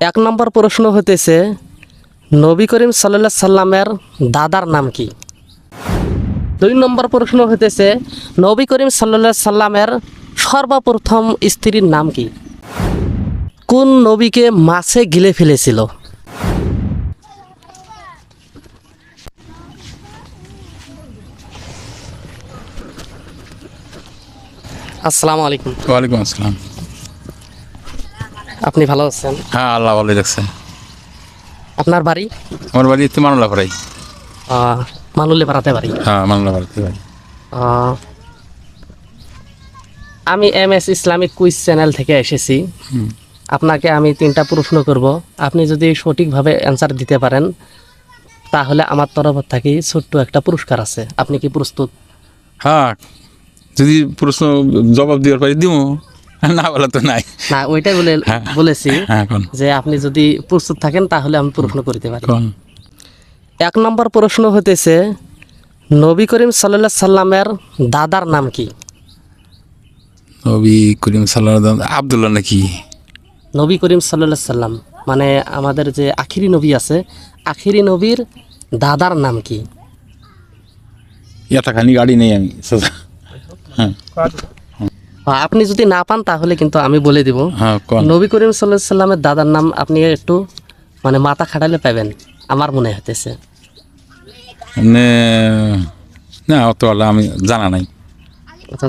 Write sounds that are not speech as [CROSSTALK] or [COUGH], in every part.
এক নম্বর প্রশ্ন হতেছে, নবী করিম সাল্লাহ সাল্লামের দাদার নাম কি? দুই নম্বর প্রশ্ন হতেছে, নবী করিম সাল্লাহ সাল্লামের সর্বপ্রথম স্ত্রীর নাম কি? কোন নবীকে মাছে গিলে ফেলেছিল? আসসালামু আলাইকুম। ওয়ালাইকুম আসসালাম। আপনি ভালো আছেন? হ্যাঁ আল্লাহ ভালো রাখছে। আপনার বাড়ি? আমার বাড়ি তো মানলা পাড়াই মালুল্লে পাড়াতে বাড়ি? হ্যাঁ মানলা পাড়াতে বাড়ি। আমি M S Islamic quiz channel থেকে এসেছি। আপনাকে আমি তিনটা প্রশ্ন করব। আপনি যদি সঠিকভাবে অ্যান্সার দিতে পারেন তাহলে আমার তরফ থেকে ছোট্ট একটা পুরস্কার আছে। আপনি কি প্রস্তুত? হ্যাঁ যদি প্রশ্ন জবাব দেওয়ার পারি দিব [LAUGHS] না বলা তো নাই। না ওইটাই বলে হ্যাঁ। বলেছি হ্যাঁ যে আপনি যদি প্রস্তুত থাকেন তাহলে আমি প্রশ্ন করতে পারি। এক নম্বর প্রশ্ন হতেছে নবী করিম সাল্লাহ সাল্লামের দাদার নাম কি? নবী করিম সাল্লাহ আবদুল্লাহ নাকি? নবী করিম সাল্লাহ সাল্লাম মানে আমাদের যে আখিরি নবী আছে আখিরি নবীর দাদার নাম কি? এটা খানি গাড়ি নেই আমি হ্যাঁ। আপনি যদি না পান তাহলে কিন্তু আমি বলে দিব। হ্যাঁ নবী করিম সাল্লাহ সাল্লামের দাদার নাম আপনি একটু মানে মাথা খাটালে পাবেন আমার মনে হতেছে না অত আমি জানা নাই।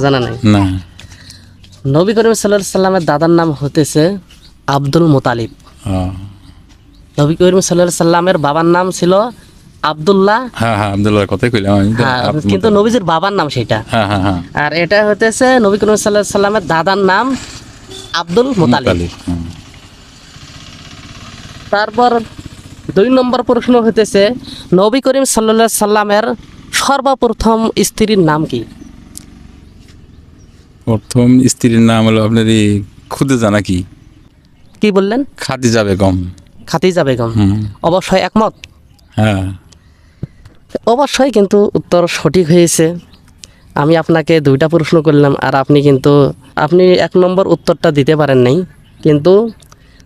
জানা নাই? না। নবী করিম সাল্লাহ সাল্লামের দাদার নাম হতেছে আব্দুল মোতালিব। হ্যাঁ। নবী করিম সাল্লাহ সাল্লামের বাবার নাম ছিল আবদুল্লাহ? হ্যাঁ হ্যাঁ আবদুল্লাহর কথাই কইলাম আমি। হ্যাঁ কিন্তু নবীজির বাবার নাম সেটা। হ্যাঁ হ্যাঁ আর এটা হতেছে নবী করিম সাল্লাহ সাল্লামের দাদার নাম আব্দুল মুতালিব। তারপর দুই নম্বর প্রশ্ন হতেছে নবী করিম সাল্লামের সর্বপ্রথম স্ত্রীর নাম কি? প্রথম স্ত্রীর নাম হলো আপনার এই খুদে জানা কি কি বললেন? খাদিজা বেগম। খাতিজা বেগম। অবশ্যই একমত? হ্যাঁ। অবশ্যই কিন্তু উত্তর সঠিক হয়েছে। আমি আপনাকে দুইটা প্রশ্ন করলাম আর আপনি কিন্তু আপনি এক নম্বর উত্তরটা দিতে পারেন নাই কিন্তু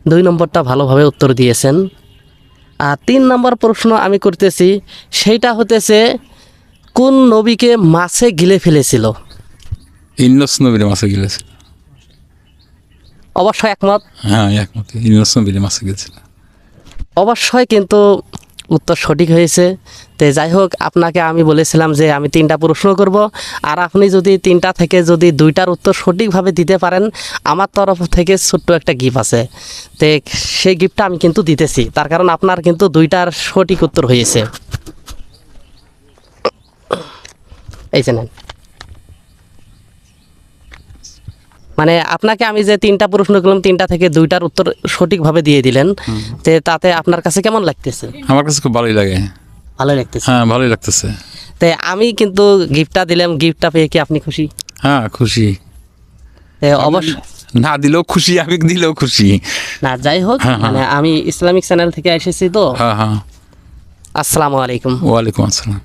দুই নম্বরটা ভালোভাবে উত্তর দিয়েছেন। আর তিন নম্বর প্রশ্ন আমি করতেছি সেইটা হতেছে কোন নবীকে মাছে গিলে ফেলেছিল? ইন্নস নবীর মাসে গেলেছে অবশ্যই একমত? হ্যাঁ একমত। ইন্নস নবীর অবশ্যই কিন্তু উত্তর সঠিক হয়েছে। তো যাই হোক, আপনাকে আমি বলেছিলাম যে আমি তিনটা প্রশ্ন করব। আর আপনি যদি তিনটা থেকে যদি দুইটার উত্তর সঠিকভাবে দিতে পারেন, আমার তরফ থেকে ছোট্ট একটা গিফট আছে। তো সেই গিফটটা আমি কিন্তু দিতেছি। তার কারণ আপনার কিন্তু দুইটার সঠিক উত্তর হয়েছে। এই যে মানে আপনাকে আমি যে তিনটা প্রশ্ন করলাম তিনটা থেকে দুইটার উত্তর সঠিকভাবে দিয়ে দিলেন তে তাতে আপনার কাছে কেমন লাগতেছে? আমার কাছে খুব ভালোই লাগে। ভালো লাগতেছে? হ্যাঁ ভালোই লাগতেছে। তে আমি কিন্তু গিফটটা দিলাম গিফটটা পেয়ে কি আপনি খুশি? হ্যাঁ খুশি। তে অবশ্য না দিলেও খুশি আমি দিলেও খুশি। না যাই হোক হ্যাঁ, হ্যাঁ। মানে আমি ইসলামিক চ্যানেল থেকে এসেছি তো। হ্যাঁ হ্যাঁ। আসসালামু আলাইকুম। ওয়ালাইকুম আসসালাম।